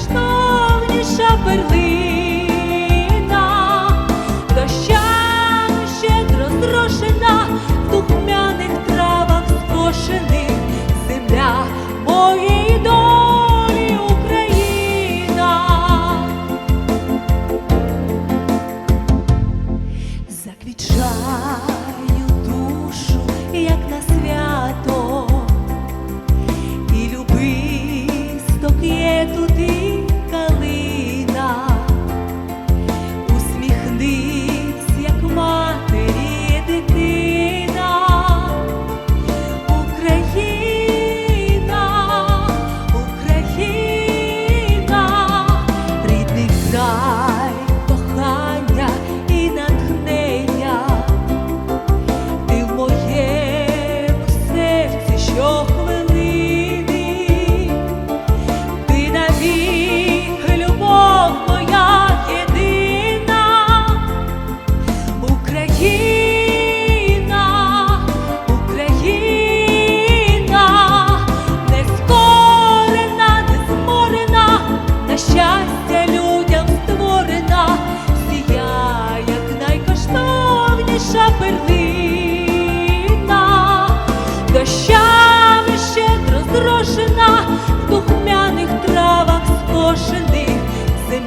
безкоштовніша перлина, дощам щедро зрошена, в духмяних травах скошених. Земля моєї долі Україна, заквічаю душу, як на свято.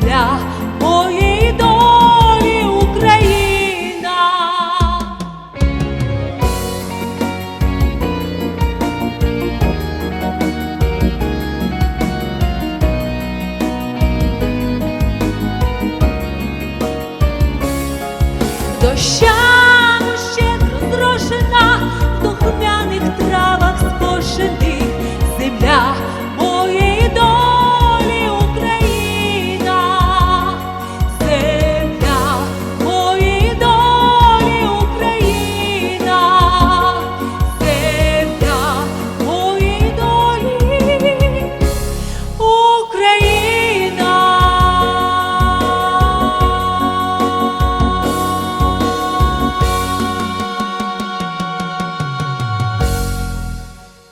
Ім'я, моє